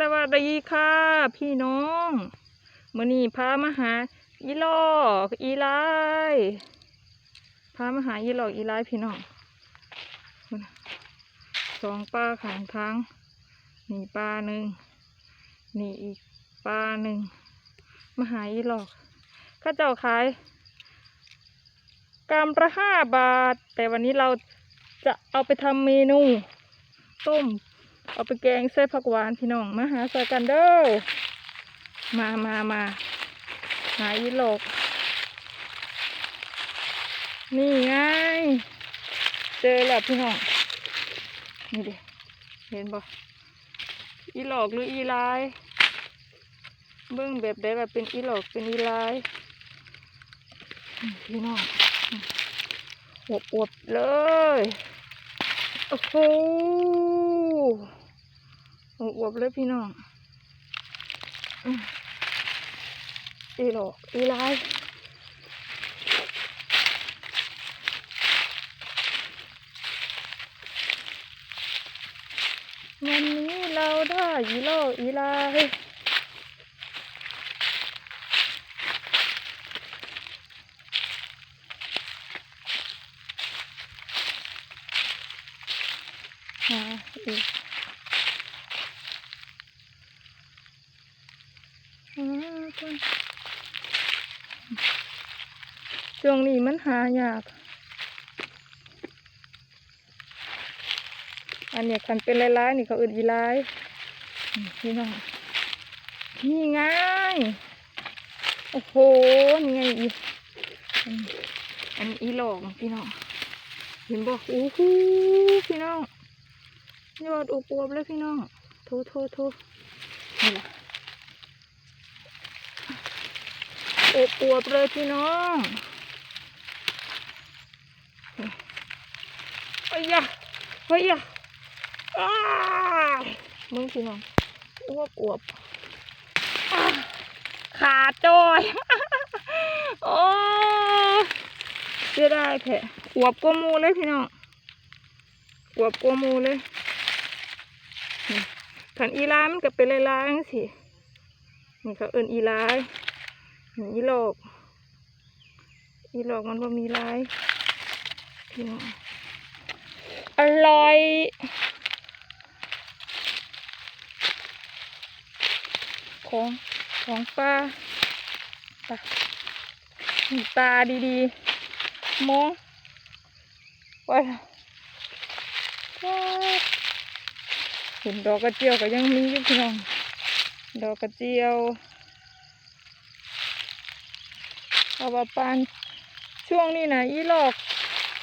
สวัสดีค่ะ พี่น้องมื่อนี้พามาหาอีหลอกอีไลพามาหาอีหลอกอีไลพี่น้องสองปลาขางทางนี่ปลาหนึ่งนี่อีกปลาหนึ่งมาหาอีหลอกข้าเจ้าขายกรัมละห้าบาท แต่วันนี้เราจะเอาไปทำเมนู ต้ม เอาไปแกงใส่ผักหวานพี่น้องมาหาใส่กันเด้อมามามาหาอีหลอกนี่ไง เจอแล้วพี่น้องนี่ดิเห็นบ่อีหลอกหรืออีลายเบิ้องแบบได้แบบเป็นอีหลอกเป็นอีลายพี่น้องอวบอวบๆเลย โอ้โห อวบเลยพี่น้องอีหลอกอีลายวันนี้เราได้อีหลอกอีลายหาอีก หาก่อน ช่วงนี้มันหายาก อันนี้ยคันเป็นลายๆนี่เขาอื่นอีลายนี่พี่น้องนี่ไง โอ้โห นี่ไงอีอันนี้อีหลอกพี่น้อง เห็นบอกโอ้โหพี่น้อง ยอดอวบเลยพี่น้องโทโทโทนี่แหละอวบอวบเลยพี่น้องเฮ้ยเฮ้ยอ้ามึงพี่น้องอวบอวบอ้าขาจอยโอ้เสียดายแผลอวบกว่ามูเลยพี่น้องอวบกว่ามูเลย ขันอีลายมันก็เป็นลายๆสินี่เขาเอินอีลายอีหลอกอีหลอกมันบ่มีลายอร่อยของของป้าตาตาดีๆมองว่าว้า เห็นดอกกระเจียวก็ยังมีอยู่พี่น้อง ดอกกระเจียวเอาว่าปานช่วงนี้นะอีหลอก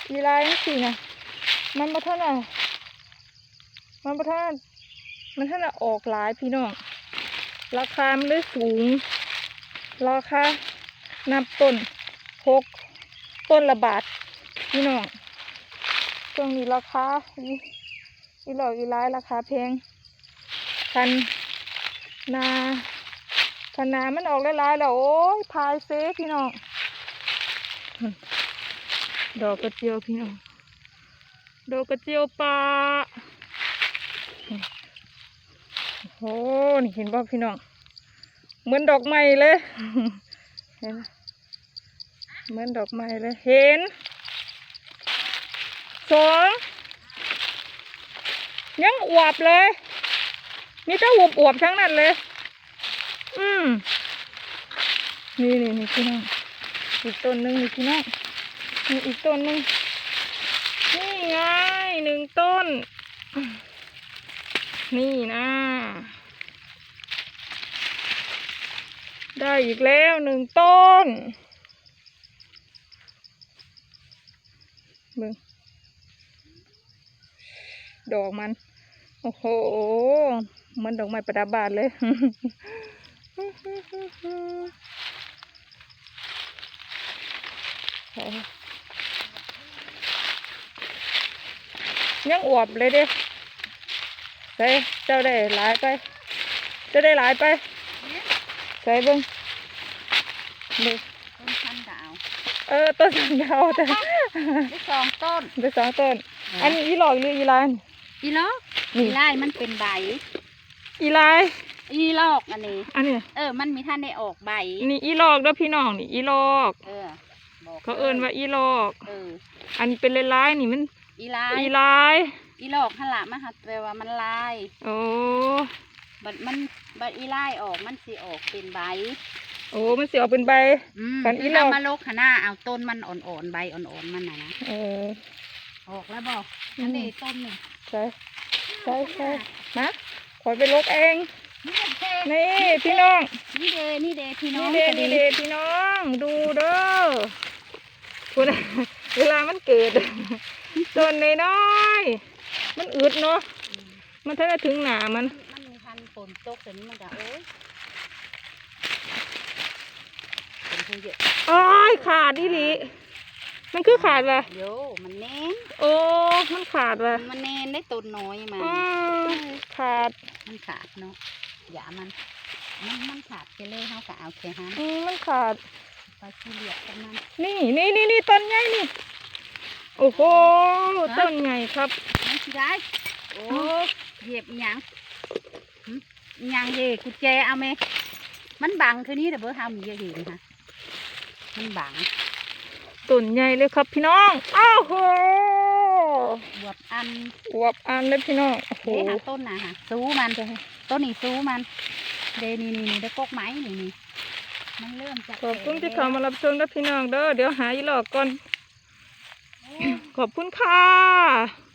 อีลายสินะมันมาเท่าน่ะมันมาเท่านมันเท่าน่ะออกหลายพี่น้อง ราคามันเลยสูง ราคานับต้นหกต้นละบาทพี่น้องช่วงนี้ราคา อีหลอกอีลายราคาแพงคันนาคันนามันออกหลายๆแล้วโอ้ยพายเซพี่น้องดอกกระเจียวพี่น้องดอกกระเจียวปลาโอ้โหนี่เห็นบ่พี่น้องเหมือนดอกไม้เลยเห็นเหมือนดอกไม้เลยเห็นสอง ยังอวบเลยมีแต่อวบอวบๆทั้งนั้นเลย อืมนี่นี่นี่พี่น้องอีกต้นหนึ่งนี่พี่น้องมีอีกต้นหนึ่งนี่ไงหนึ่งต้น นี่นะ ได้อีกแล้วหนึ่งต้นเบิ่งดอกมัน โอ้โหเหมันดอกไม้ประดับบานเลย ยังอวบเลยเด้ใส่เจ้าได้หลายไป เจ้าได้หลายไปใส่เบิ้งเบิ่งต้นพันดาว เออ ต้นสังดาวแต่ได้สองต้นไปสองต้น อันนี้อีหลอกหรืออีลานอีล้อนี่ อีไล่มันเป็นใบเอีลายอีลอกอันนี้ อันนี้เออ มันมีท่านได้ออกใบ นี่อีลอกเด้อพี่น้องนี่ อีลอก เออบอกเขาเอิ้นว่าอีลอก เออ อันนี้เป็นลายๆนี่มัน อีลายอีลาย อีลอกหันละมันหัดแปลว่ามันลาย โอ้บัดมันบัดอีลายออกมันสิออกเป็นใบโอ้มันสิออกเป็นใบ อืมกันอีคือลอกเอามาลกขนาเอาต้นมันอ่อนๆใบอ่อนๆมันน่ะนะเออ ออกแล้วบอกอือันมนี้ต้นนี่ใช่ ใช่ใช่นะขอไปลกเองนี่เดนี่พี่น้อง นี่เดนี่เดพี่น้อนี่งเดก็นี่เดพี่น้อง ดูเด้อคุณเวลามันเกิดต้นน้อยๆมันอึดเนาะอืมมันถ้าถึงหนามัน มันมีพันฝนตกแต่นี้มันจะโอ้ยเป็นผู้เยอะอ้อยขาดดิลิ มันคือขาดว่ะเดี๋ยวมันแน่นโอ้มันขาดว่ะมันแน่นได้ต้นน้อยมันอืมขาดมันขาดเนาะอย่ามันมันมันขาดไปเลยเขาก็เอาแค่ห้ามอืมมันขาดไปที่เหลียกกันมันนี่นี่นี่นี่ต้นใหญ่นี่โอ้โหต้นใหญ่ครับมันสิได้โอ้เหยียบอิหยังหึอิหยังเฮกุญแจเอาไหมมันบังคือนี้เดี๋ยวเบอร์ทำมีเยอะเห็นฮะมันบัง ต้นใหญ่เลยครับพี่น้อง อ้าวโหบวบอันอวบอันเลยพี่น้อง โอ้โห เด้หาต้นนะฮะซูมันต้นนี้ซูมัน เดนี่นี่นี่ได้กกไม้นี่นี่มันเริ่มจากขอบคุณที่เข้ามารับชมนะพี่น้องเด้อ เดี๋ยวหาอีหลอกก่อนโอ้ขอบคุณค่ะ